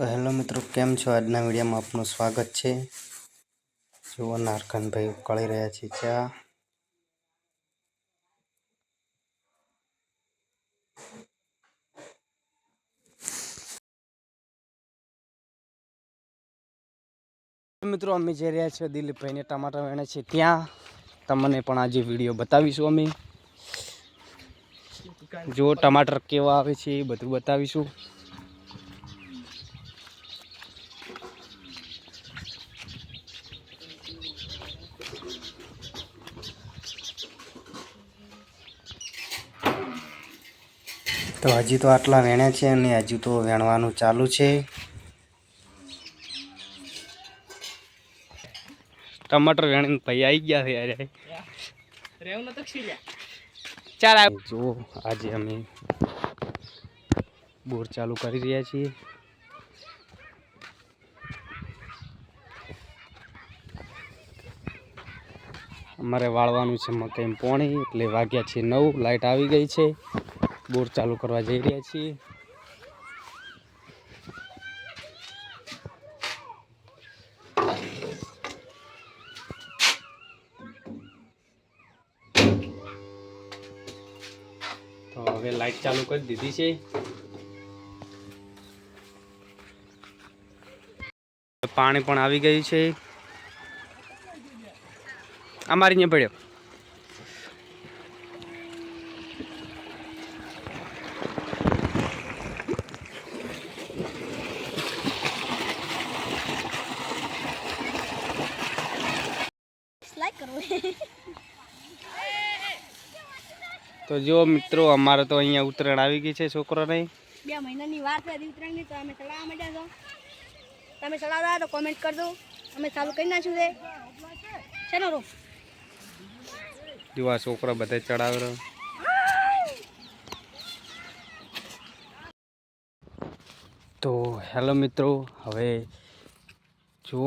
તો હેલો મિત્રો, કેમ છો? આજના વિડીયોમાં આપનું સ્વાગત છે. જુઓ, નારખનભાઈ ઉકાળી રહ્યા છે ચા. મિત્રો, અમે જઈ રહ્યા છીએ દિલીપભાઈને ટમાટર વેણે છે ત્યાં. તમને પણ આજે વીડિયો બતાવીશું અમે. જો ટમાટર કેવા આવે છે એ બધું બતાવીશું. તો હજી તો આટલા વેણ્યા છે અને હજુ તો વેણવાનું ચાલુ છે. ટમાટર વેણીને ભાઈ આવી ગયા છે યારે. ચાલ જો આજે અમે બોર ચાલુ કરી રહ્યા છીએ. અમારે વાળવાનું છે મકાઈ પોણી એટલે વાગ્યા છે નવ લાઇટ આવી ગઈ છે. બોર ચાલુ કરવા જઈ રહ્યા છીએ. તો હવે લાઈટ ચાલુ કરી દીધી છે. પાણી પણ આવી ગયું છે. અમારી અહીંયા પડ્યો તો જો મિત્રો અમારે તો અહીંયા ઉત્તરાયણ આવી ગઈ છે છોકરાને. બે મહિનાની વાત છે ઉત્તરાયણની તો અમે ચલાવવા માંડ્યા છો. તમે ચલાવતા તો કોમેન્ટ કરજો. અમે ચાલુ કરી નાખ્યું છે. શેનો રૂમ? જો આ છોકરા બધા ચડાવે તો હેલો મિત્રો હવે જો